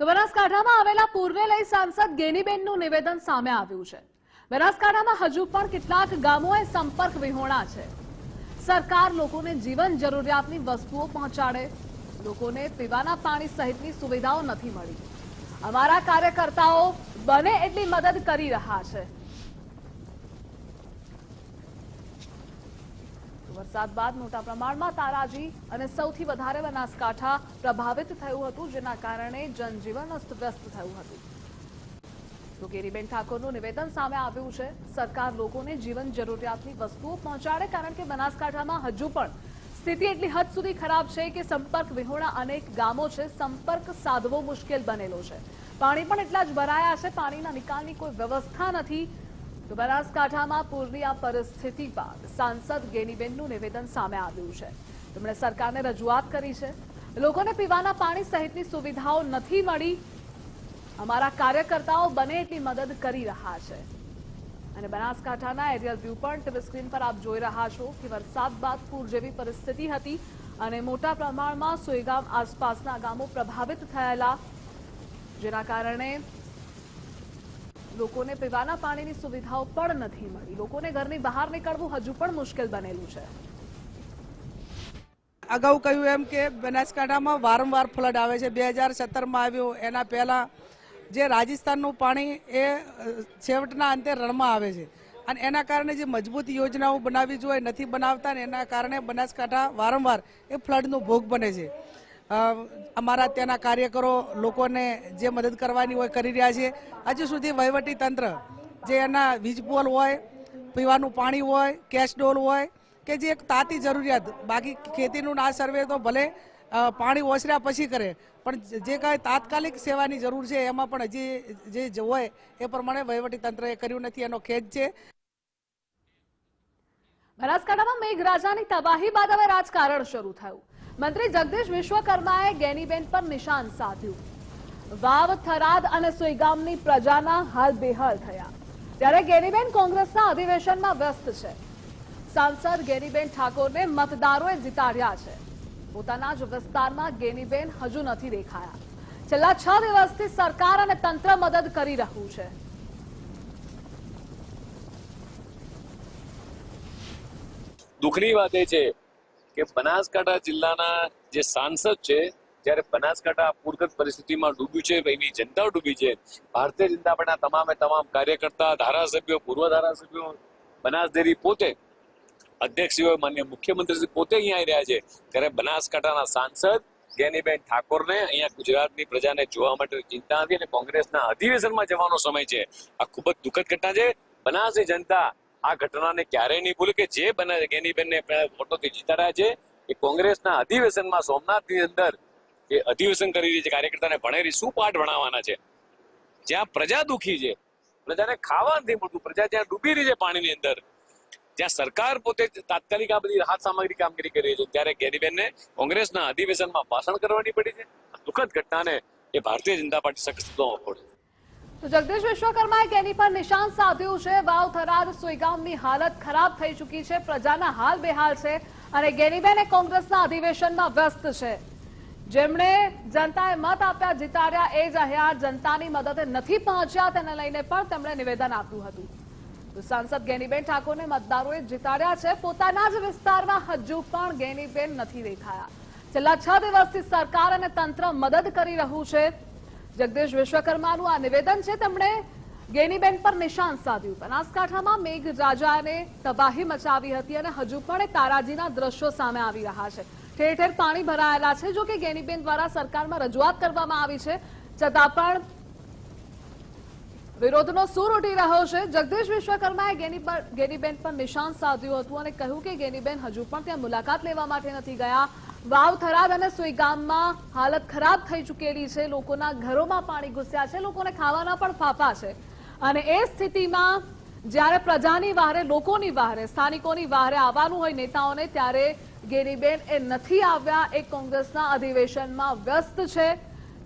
તો બનાસકાંઠામાં આવેલા પૂરને લઈ સાંસદ ગેનીબેનનું નિવેદન સામે આવ્યું છે. બનાસકાંઠામાં હજુ પણ કેટલાક ગામોએ સંપર્ક વિહોણા છે. સરકાર લોકોને જીવન જરૂરિયાતની વસ્તુઓ પહોંચાડે, લોકોને પીવાના પાણી સહિતની સુવિધાઓ નથી મળી. અમારા કાર્યકર્તાઓ બને એટલી મદદ કરી રહ્યા છે. વરસાદ બાદ મોટા પ્રમાણમાં તારાજી અને સૌથી વધારે બનાસકાંઠા પ્રભાવિત થયું હતું, જેના કારણે જનજીવન અસ્તવ્યસ્ત થયું હતું. તો કેરીબેન ઠાકોરનું નિવેદન સામે આવ્યું છે. સરકાર લોકોને જીવન જરૂરિયાતની વસ્તુઓ પહોંચાડે, કારણ કે બનાસકાંઠામાં હજુ પણ સ્થિતિ એટલી હદ સુધી ખરાબ છે કે સંપર્ક વિહોણા અનેક ગામો છે. સંપર્ક સાધવો મુશ્કેલ બનેલો છે. પાણી પણ એટલા જ ભરાયા છે. પાણીના નિકાલની કોઈ વ્યવસ્થા નથી. તો બનાસકાંઠામાં પૂરની આ પરિસ્થિતિ બાદ સાંસદ ગેનીબેનનું નિવેદન સામે આવ્યું છે. તેમણે સરકારને રજૂઆત કરી છે. લોકોને પીવાના પાણી સહિતની સુવિધાઓ નથી મળી. અમારા કાર્યકર્તાઓ બને એટલી મદદ કરી રહ્યા છે. અને બનાસકાંઠાના એરિયલ વ્યૂ પણ ટીવી સ્ક્રીન પર આપ જોઈ રહ્યા છો કે વરસાદ બાદ પૂર જેવી પરિસ્થિતિ હતી અને મોટા પ્રમાણમાં સોયગામ આસપાસના ગામો પ્રભાવિત થયેલા, જેના કારણે લોકોને પીવાના પાણીની સુવિધાઓ પણ નથી મળી. લોકોને ઘરની બહાર નીકળવું હજુ પણ મુશ્કેલ બનેલું છે. અગાઉ કહ્યું એમ કે બનાસકાંઠામાં વારંવાર ફ્લડ આવે છે. બે હજાર સત્તરમાં આવ્યો, એના પહેલાં જે રાજસ્થાનનું પાણી એ છેવટના અંતે રણમાં આવે છે. અને એના કારણે જે મજબૂત યોજનાઓ બનાવવી જોઈએ, નથી બનાવતા ને એના કારણે બનાસકાંઠા વારંવાર એ ફ્લડનો ભોગ બને છે. અમારા ત્યાંના કાર્યકરો લોકોને જે મદદ કરવાની હોય કરી રહ્યા છે. હજુ સુધી વહીવટી તંત્ર જે એના વીજપોલ હોય, પીવાનું પાણી હોય કેશ ડોલ હોય કે જે એક તાતી જરૂરિયાત, બાકી ખેતીનું ના સર્વે તો ભલે પાણી ઓસર્યા પછી કરે, પણ જે કાંઈ તાત્કાલિક સેવાની જરૂર છે એમાં પણ હજી જે હોય એ પ્રમાણે વહીવટી તંત્રએ કર્યું નથી, એનો ખેદ છે. બનાસકાંઠામાં મેઘરાજાની તબાહી બાદ હવે રાજકારણ શરૂ થયું. મંત્રી જગદીશ વિશ્વકર્માએ ગેનીબેન પર નિશાન સાધ્યું. વાવ, થરાદ અને સુઈગામની પ્રજાના હાલ બેહાલ થયા. ત્યારે ગેનીબેન કોંગ્રેસના અધિવેશનમાં વ્યસ્ત છે. સાંસદ ગેનીબેન ઠાકોરને મતદારોએ જીતાડ્યા છે. પોતાના જ વિસ્તારમાં ગેનીબેન હજુ નથી દેખાયા. છેલ્લા છ દિવસથી સરકાર અને તંત્ર મદદ કરી રહ્યું છે. દુઃખની વાત એ છે કે બનાસકાંઠા જિલ્લાના જે સાંસદ છે, જ્યારે બનાસકાંઠા પૂરગત પરિસ્થિતિમાં ડૂબ્યું છે, એની જનતા ડૂબી છે, ભારતીય જનતા પાર્ટીના તમામે તમામ કાર્યકર્તા, ધારાસભ્યો, પૂર્વ ધારાસભ્યો બનાસ ડેરી પોતે, અધ્યક્ષીઓ, માન્ય મુખ્યમંત્રી પોતે અહીંયા આવી રહ્યા છે. ત્યારે બનાસકાંઠાના સાંસદ જ્ઞાનીબેન ઠાકોરને અહીંયા ગુજરાતની પ્રજાને જોવા માટે ચિંતા હતી અને કોંગ્રેસના અધિવેશનમાં જવાનો સમય છે. આ ખૂબ જ દુઃખદ ઘટના છે. બનાસની જનતા આ ઘટનાને ક્યારેય નહીં ભૂલે કે જે બને ગેનીબેનને વોટોથી જીતાડ્યા છે. એ કોંગ્રેસના અધિવેશનમાં સોમનાથની અંદર જે અધિવેશન કરી રહી છે, કાર્યકર્તાને ભણેરી. શું પાઠ ભણાવવાના છે? જ્યાં પ્રજા દુખી છે, પ્રજાને ખાવા નથી મળતું. પ્રજા જ્યાં ડૂબી રહી છે પાણીની અંદર, જ્યાં સરકાર પોતે તાત્કાલિક આ બધી રાહત સામગ્રી કામગીરી કરી રહી છે, ત્યારે ગેરીબેનને કોંગ્રેસના અધિવેશનમાં ભાષણ કરવાની પડી છે. દુઃખદ ઘટનાને એ ભારતીય જનતા પાર્ટી સખત તો જગદીશ વિશ્વકર્માએ કેની પર નિશાન સાધ્યું છે. વાવ થરાદ સુઈગામની હાલત ખરાબ થઈ ચૂકી છે. પ્રજાના હાલ બેહાલ છે અને ગેનીબેન કોંગ્રેસના અધિવેશનમાં વ્યસ્ત છે. જેમણે જનતાએ મત આપ્યા, જીતાડ્યા એ જ અહીંયા જનતાની મદદે નથી પહોંચ્યા તેને લઈને પણ તેમણે નિવેદન આપ્યું હતું. સાંસદ ગેનીબેન ઠાકોરને મતદારોએ જીતાડ્યા છે. પોતાના જ વિસ્તારમાં હજુ પણ ગેનીબેન નથી દેખાયા. છેલ્લા છ દિવસથી સરકાર અને તંત્ર મદદ કરી રહ્યું છે. જગદીશ વિશ્વકર્માનું આ નિવેદન છે. તેમણે ગેનીબેન પર નિશાન સાધ્યું. બનાસકાંઠામાં મેઘરાજાને તબાહી મચાવી હતી અને હજુ પણ તારાજીના દ્રશ્યો સામે આવી રહ્યા છે. ઠેર ઠેર પાણી ભરાયેલા છે જો કે ગેનીબેન દ્વારા સરકારમાં રજૂઆત કરવામાં આવી છે. છતાં પણ વિરોધનો સૂર ઉઠી રહ્યો છે. જગદીશ વિશ્વકર્માએ ગેનીબેન પર નિશાન સાધ્યું હતું અને કહ્યું કે ગેનીબેન હજુ પણ ત્યાં મુલાકાત લેવા માટે નથી ગયા. વાવ થરાદ અને સુઈગામમાં હાલત ખરાબ થઈ ચૂકેલી છે. લોકોના ઘરોમાં પાણી ઘૂસ્યા છે. લોકોને ખાવાના પણ ફાફા છે. અને એ સ્થિતિમાં જ્યારે પ્રજાની વાહરે, લોકોની વાહરે, સ્થાનિકોની વાહરે આવવાનું હોય નેતાઓને, ત્યારે ગેનીબેન એ નથી આવ્યા. એ કોંગ્રેસના અધિવેશનમાં વ્યસ્ત છે.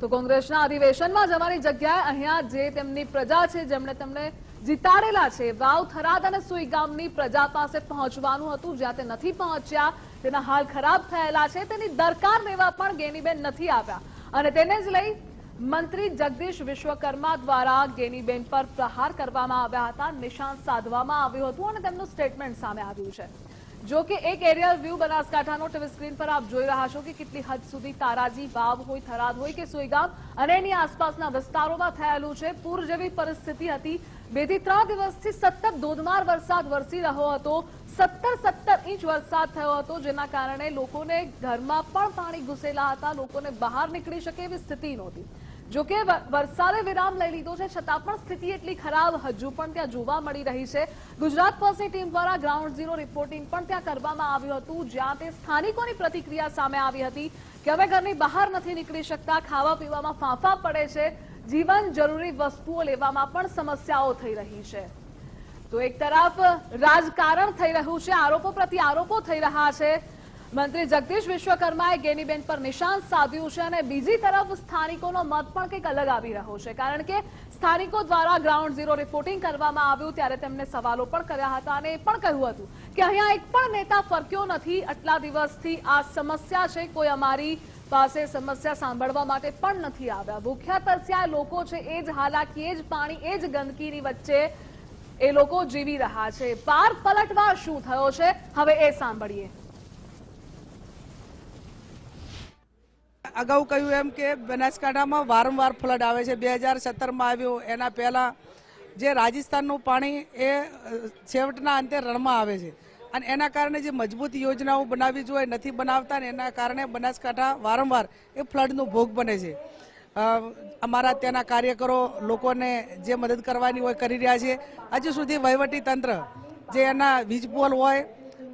તો કોંગ્રેસના અધિવેશનમાં જવાની જગ્યાએ અહીંયા જે તેમની પ્રજા છે, જેમણે તેમને જીતાડેલા છે. વાવ થરાદ અને સુઈ ગામની પ્રજા પાસે પહોંચવાનું હતું, જ્યાં તે નથી પહોંચ્યા. તેના હાલ ખરાબ થયેલા છે. તેની દરકાર લેવા પણ ગેનીબેન નથી આવ્યા. અને તેને જ લઈ મંત્રી જગદીશ વિશ્વકર્મા દ્વારા ગેનીબેન પર પ્રહાર કરવામાં આવ્યા હતા. નિશાન સાધવામાં આવ્યું હતું અને તેમનું સ્ટેટમેન્ટ સામે આવ્યું છે. જો કે એક એરિયલ વ્યૂ બનાસકાંઠાનો ટીવી સ્ક્રીન પર આપ જોઈ રહ્યા છો કે કેટલી હદ સુધી તારાજી વાવ હોય, થરાદ હોય કે સુઈગામ, અને એની આસપાસના વિસ્તારોમાં થયેલું છે. પૂર જેવી પરિસ્થિતિ હતી. બેથી ત્રણ દિવસથી સતત ધોધમાર વરસાદ વરસી રહ્યો હતો. સત્તર સત્તર ઇંચ વરસાદ થયો હતો, જેના કારણે લોકોને ઘરમાં પણ પાણી ઘૂસેલા હતા. લોકોને બહાર નીકળી શકે એવી સ્થિતિ નહોતી. જો કે વરસાદે વિરામ લઈ લીધો છે, છતાં પણ સ્થિતિ એટલી ખરાબ. હજુ પણ ત્યાં જોવા મળી રહી છે. ગુજરાત ફર્સ્ટની ટીમ દ્વારા ગ્રાઉન્ડ ઝીરો રિપોર્ટિંગ પણ ત્યાં કરવામાં આવ્યું હતું, જ્યાં તે સ્થાનિકોની પ્રતિક્રિયા સામે આવી હતી કે હવે ઘરની બહાર નથી નીકળી શકતા, ખાવા પીવામાં ફાંફા પડે છે. જીવન જરૂરી વસ્તુઓ લેવામાં પણ સમસ્યાઓ થઈ રહી છે. તો એક તરફ રાજકારણ થઈ રહ્યું છે, આરોપો પ્રતિ આરોપો થઈ રહ્યા છે. મંત્રી જગદીશ વિશ્વકર્માએ ગેનીબેન પર નિશાન સાધ્યું છે અને બીજી તરફ સ્થાનિકોનો મત પણ કંઈક અલગ આવી રહ્યો છે. કારણ કે સ્થાનિકો દ્વારા ગ્રાઉન્ડ ઝીરો રિપોર્ટિંગ કરવામાં આવ્યું ત્યારે તેમને સવાલો પણ કર્યા હતા અને એ પણ કહ્યું હતું કે અહીંયા એક પણ નેતા ફરક્યો નથી. આટલા દિવસથી આ સમસ્યા છે. કોઈ અમારી પાસે સમસ્યા સાંભળવા માટે પણ નથી આવ્યા. ભૂખ્યા તરસ્યા લોકો છે એ જ હાલાકી, એ જ પાણી, એ જ ગંદકીની વચ્ચે એ લોકો જીવી રહ્યા છે. પાર પલટવાર શું થયો છે? હવે એ સાંભળીએ. અગાઉ કહ્યું એમ કે બનાસકાંઠામાં વારંવાર ફ્લડ આવે છે. બે હજાર સત્તરમાં આવ્યું, એના પહેલાં જે રાજસ્થાનનું પાણી એ છેવટના અંતે રણમાં આવે છે. અને એના કારણે જે મજબૂત યોજનાઓ બનાવવી જોઈએ, નથી બનાવતા ને એના કારણે બનાસકાંઠા વારંવાર એ ફ્લડનો ભોગ બને છે. અમારા ત્યાંના કાર્યકરો લોકોને જે મદદ કરવાની હોય કરી રહ્યા છે. હજુ સુધી વહીવટી તંત્ર જે એના વીજ પોલ હોય,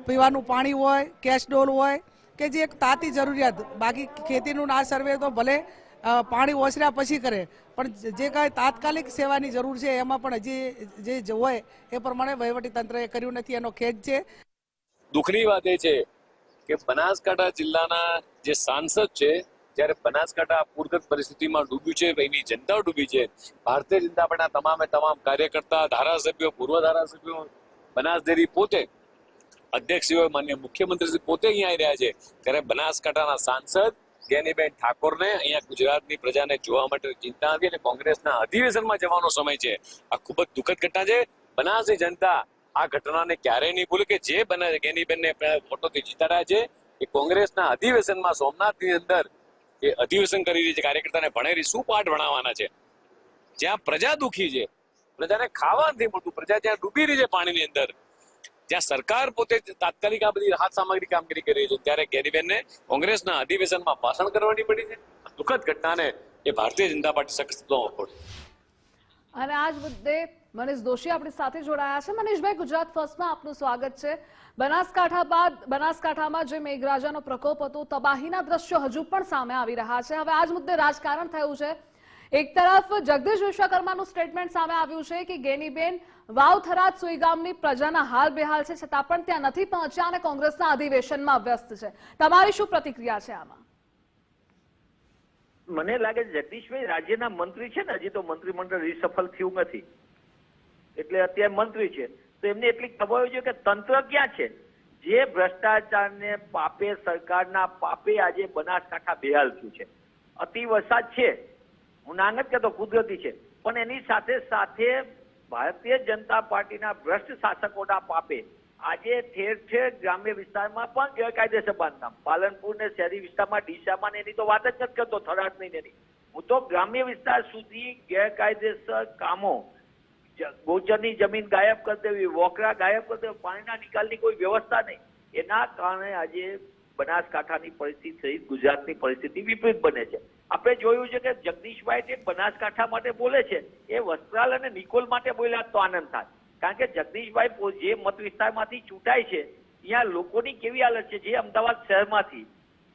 પીવાનું પાણી હોય કેશ ડોલ હોય કે જે એક તાતી જરૂરિયાત, બાકી ખેતીનું ના સર્વે તો ભલે પાણી ઓસર્યા પછી કરે, પણ જે કાંઈ તાત્કાલિક સેવાની જરૂર છે, એમાં પણ હજી જે હોય, એ પ્રમાણે વહીવટી તંત્રએ કર્યું નથી, એનો ખેદ છે. દુઃખની વાત એ છે કે બનાસકાંઠા જિલ્લાના જે સાંસદ છે, જ્યારે બનાસકાંઠા પૂરગત પરિસ્થિતિમાં ડૂબ્યું છે, એની જનતા ડૂબી છે, ભારતીય જનતા પાર્ટીના તમામે તમામ કાર્યકર્તા, ધારાસભ્યો, પૂર્વ ધારાસભ્યો બનાસ ડેરી પોતે અધ્યક્ષીઓ માન્ય મુખ્યમંત્રી પોતે અહીંયા રહ્યા છે. ત્યારે બનાસકાંઠાના સાંસદ જેનીબેન ઠાકોરને અહીંયા ગુજરાતની પ્રજાને જોવા માટે ચિંતા હતી અને કોંગ્રેસના અધિવેશનમાં જવાનો સમય છે. આ ખૂબ જ દુઃખદ ઘટના છે. બનાસની જનતા આ ઘટનાને ક્યારેય નહીં ભૂલે કે જે બને ગેનીબેનને વોટોથી જીતાડ્યા છે. એ કોંગ્રેસના અધિવેશનમાં સોમનાથની અંદર એ અધિવેશન કરી રહી છે. કાર્યકર્તાને ભણેલી શું પાઠ ભણાવવાના છે? જ્યાં પ્રજા દુખી છે. પ્રજાને ખાવા નથી મળતું, પ્રજા જ્યાં ડૂબી રહી છે પાણીની અંદર જ્યાં સરકાર પોતે તાત્કાલિક આ બધી રાહત સામગ્રી કામગીરી કરી રહી છે, ત્યારે કેરીબેનને કોંગ્રેસના અધિવેશનમાં ભાષણ કરવાની પડી છે. દુઃખદ ઘટનાને એ ભારતીય જનતા પાર્ટી સખત અને આજ મુદ્દે મનીષ દોશી આપણી સાથે જોડાયા છે. મનીષભાઈ, ગુજરાત ફર્સ્ટમાં આપનું સ્વાગત છે. બનાસકાંઠા બાદ બનાસકાંઠામાં જે મેઘરાજાનો પ્રકોપ હતો, તબાહીના દ્રશ્યો હજુ પણ સામે આવી રહ્યા છે. હવે આજ મુદ્દે રાજકારણ થયું છે. એક તરફ જગદીશ વિશ્વકર્માનું સ્ટેટમેન્ટ સામે આવ્યું છે કે ગેનીબેન વાવ થરાદ સુઈગામની પ્રજાના હાલ બેહાલ છે, છતાં પણ ત્યાં નથી પહોંચ્યા અને કોંગ્રેસના અધિવેશનમાં વ્યસ્ત છે. તમારી શું પ્રતિક્રિયા છે આમાં? મને લાગે છે જગદીશભાઈ રાજ્યના મંત્રી છે ને, હજી તો મંત્રીમંડળ રિસફલ થયું નથી. એટલે અત્યારે મંત્રી છે. તો એમને એટલી ખબર હોવી જોઈએ કે તંત્ર ક્યાં છે? જે ભ્રષ્ટાચારને પાપે, સરકારના પાપે આજે બનાસકાંઠા બેહાલ થયું છે. અતિ વરસાદ છે. હું ના નથી કહેતો કુદરતી છે. પણ એની સાથે સાથે ભારતીય જનતા પાર્ટીના ભ્રષ્ટ શાસકોના પાપે આજે ઠેર ઠેર ગ્રામ્ય વિસ્તારમાં પણ ગેરકાયદેસર બાંધકામ. પાલનપુર ને શહેરી વિસ્તારમાં ડીસામાં ને એની તો વાત જ નથી કરતો, થરાદ નહીં એની. હું તો ગ્રામ્ય વિસ્તાર સુધી ગેરકાયદેસર કામો ગોચરની જમીન ગાયબ કરી દેવી, વોકરા ગાયબ કરી દેવી, પાણીના નિકાલની કોઈ વ્યવસ્થા નહીં. એના કારણે આજે બનાસકાંઠાની પરિસ્થિતિ સહિત ગુજરાતની પરિસ્થિતિ વિપરીત બને છે. આપણે જોયું છે કે જગદીશભાઈ જે બનાસકાંઠા માટે બોલે છે, એ વસ્ત્રાલ અને નિકોલ માટે બોલ્યા તો આનંદ થાય. કારણ કે જગદીશભાઈ જે મત વિસ્તારમાંથી ચૂંટાય છે, ત્યાં લોકોની કેવી હાલત છે? જે અમદાવાદ શહેરમાંથી,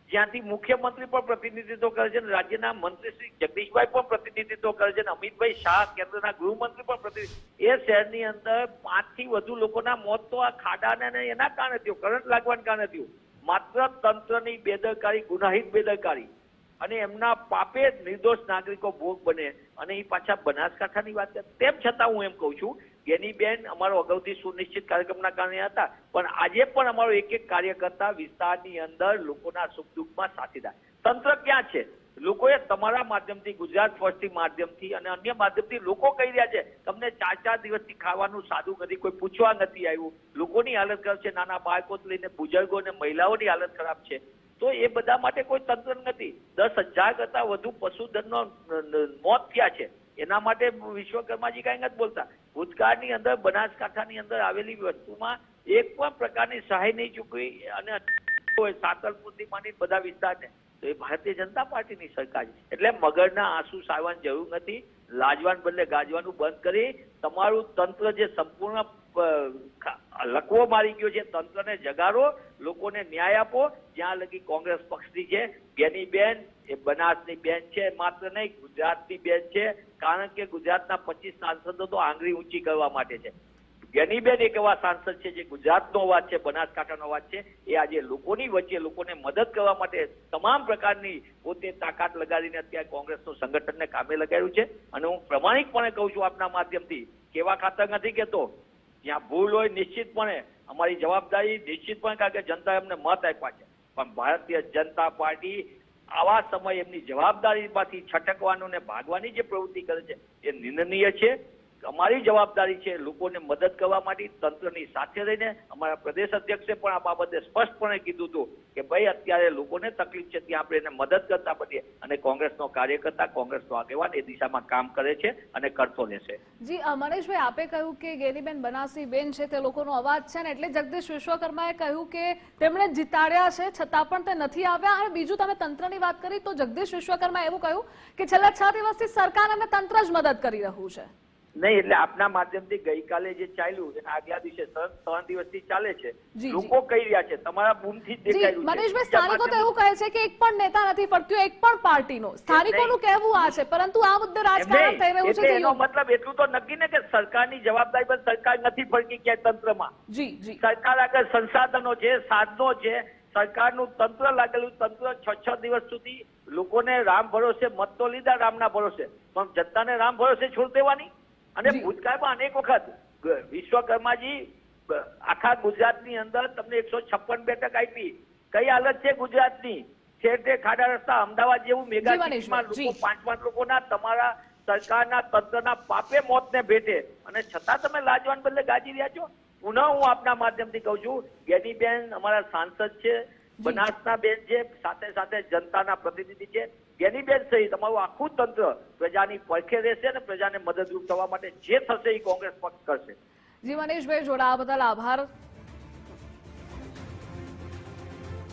જ્યાંથી મુખ્યમંત્રી પણ પ્રતિનિધિત્વ કરે છે અને રાજ્યના મંત્રી શ્રી જગદીશભાઈ પણ પ્રતિનિધિત્વ કરે છે અને અમિતભાઈ શાહ કેન્દ્રના ગૃહમંત્રી પણ પ્રતિ એ શહેરની અંદર પાંચથી વધુ લોકોના મોત તો આ ખાડાને એના કારણે થયું, કરંટ લાગવાના કારણે થયું. માત્ર તંત્રની બેદરકારી, ગુનાહિત બેદરકારી. અને એમના પાપે નિર્દોષ નાગરિકો ભોગ બને. અને એ પાછા બનાસકાંઠાની વાત કરે. તેમ છતાં હું એમ કહું છું ગેનીબેન અમારો અગાઉથી સુનિશ્ચિત કાર્યક્રમના કારણે હતા, પણ આજે પણ અમારો એક એક કાર્યકર્તા વિસ્તારની અંદર લોકોના સુખ દુઃખમાં સાથીદાર તંત્ર ક્યાં છે? લોકોએ તમારા માધ્યમથી, ગુજરાત ફર્સ્ટથી માધ્યમથી અને અન્ય માધ્યમથી લોકો કહી રહ્યા છે, તમને ચાર ચાર દિવસથી ખાવાનું સાદું નથી, કોઈ પૂછવા નથી આવ્યું. લોકોની હાલત ખરાબ છે, નાના બાળકો લઈને બુજુર્ગો અને મહિલાઓની હાલત ખરાબ છે. તો એ બધા માટે કોઈ તંત્ર નથી. દસ હજાર કરતા વધુ પશુધનનો મોત થયા છે. એના માટે વિશ્વકર્માજી કાંઈ નથી બોલતા. ભૂતકાળની અંદર, બનાસકાંઠાની અંદર આવેલી વસ્તુમાં એક પણ પ્રકારની સહાય નહીં ચૂકવી અને સાતલપુરથી માંડી બધા વિસ્તારને. તો એ ભારતીય જનતા પાર્ટીની સરકાર છે. એટલે મગરના આંસુ સાવવાની જરૂર નથી. લાજવાન બદલે ગાજવાનું બંધ કરી તમારું તંત્ર જે સંપૂર્ણ લકવો મારી ગયો છે, તંત્રને જગાડો, લોકોને ન્યાય આપો, જ્યાં લગી કોંગ્રેસ પક્ષની છે, બેની બેન, એ બનાસની બેન છે માત્ર નહીં, ગુજરાતની બેન છે, કારણ કે ગુજરાતના પચીસ સાંસદો તો આંગળી ઊંચી કરવા માટે છે. ગેનીબેન એક એવા સાંસદ છે, જે ગુજરાતનો અવાજ છે બનાસકાંઠાનો અવાજ છે, એ આજે લોકોની વચ્ચે લોકોને મદદ કરવા માટે તમામ પ્રકારની પોતે તાકાત લગાડીને અત્યારે કોંગ્રેસનું સંગઠનને કામે લગાડ્યું છે. અને હું પ્રમાણિકપણે કહું છું આપના માધ્યમથી, કેવા ખાતર નથી કહેતો જ્યાં ભૂલ હોય નિશ્ચિતપણે અમારી જવાબદારી નિશ્ચિતપણે કારણ કે જનતાએ અમને મત આપ્યા છે. પણ ભારતીય જનતા પાર્ટી આવા સમય એમની જવાબદારીમાંથી છટકવાનું ને ભાગવાની જે પ્રવૃત્તિ કરે છે એ નિંદનીય છે. અમારી જવાબદારી છે લોકોને મદદ કરવા માટે તંત્રની સાથે રહીને અમારા પ્રદેશ અધ્યક્ષે પણ આ બાબતે સ્પષ્ટપણે કીધું હતું કે ભાઈ, અત્યારે લોકોને તકલીફ છે, ત્યાં આપણે એને મદદ કરતા બનીએ અને કોંગ્રેસનો કાર્યકર્તા, કોંગ્રેસનો આગેવાન એ દિશામાં કામ કરે છે અને કરતો રહેશે. જી મનીષભાઈ, આપે કહ્યું કે ગેનીબેન બનાસી બેન છે, તે લોકોનો અવાજ છે ને એટલે જગદીશ વિશ્વકર્માએ કહ્યું કે તેમણે જીતાડ્યા છે, છતાં પણ તે નથી આવ્યા. અને બીજું તમે તંત્રની વાત કરી, તો જગદીશ વિશ્વકર્માએ એવું કહ્યું કે છેલ્લા છ દિવસથી સરકાર અને તંત્ર જ મદદ કરી રહ્યું છે. નહીં એટલે આપના માધ્યમથી ગઈકાલે જે ચાલ્યું એના આગલા દિવસે ત્રણ દિવસથી ચાલે છે લોકો કહી રહ્યા છે તમારા બૂમથી જ દેખાયું છે. મનીષભાઈ સ્થાનિકો તો એવું કહે છે કે એક પણ નેતા નથી ફરતું એક પણ પાર્ટીનો. સ્થાનિકોનું કહેવું આ છે પરંતુ આ મુદ્દે રાજકારણ થઈ રહ્યું છે કે એનો મતલબ એટલું તો નક્કી ને કે સરકારની જવાબદારી પર સરકાર નથી ફરકી ક્યાંય તંત્રમાં. જી જી. સરકાર આગળ સંસાધનો છે સાધનો છે સરકારનું તંત્ર લાગેલું તંત્ર છ છ દિવસ સુધી લોકોને રામ ભરોસે મત તો લીધા રામના ભરોસે પણ જનતાને રામ ભરોસે છોડ દેવાની? અને ભૂતકાળમાં અનેક વખત વિશ્વકર્માજી આખા ગુજરાતની અંદર તમને એકસો છપ્પન બેઠક આપી. કઈ હાલત છે ગુજરાતની? ઠેર ખાડા રસ્તા અમદાવાદ જેવું મેગા સિટીમાં લોકો પાંચ પાંચ લોકોના તમારા સરકારના તંત્રના પાપે મોતને ભેટે. અને છતાં તમે લાજવાન બદલે ગાજી રહ્યા છો? પુનઃ હું આપના માધ્યમથી કહું છું ગેનીબેન અમારા સાંસદ છે બનાસના બેન છે સાથે સાથે જનતાના પ્રતિનિધિ છે. ગેનીબેન સહિત અમારું આખું તંત્ર પ્રજાની પડખે રહેશે અને પ્રજાને મદદરૂપ થવા માટે જે થશે એ કોંગ્રેસ પક્ષ કરશે. જી, મનીષભાઈ જોડાવા બદલ આભાર.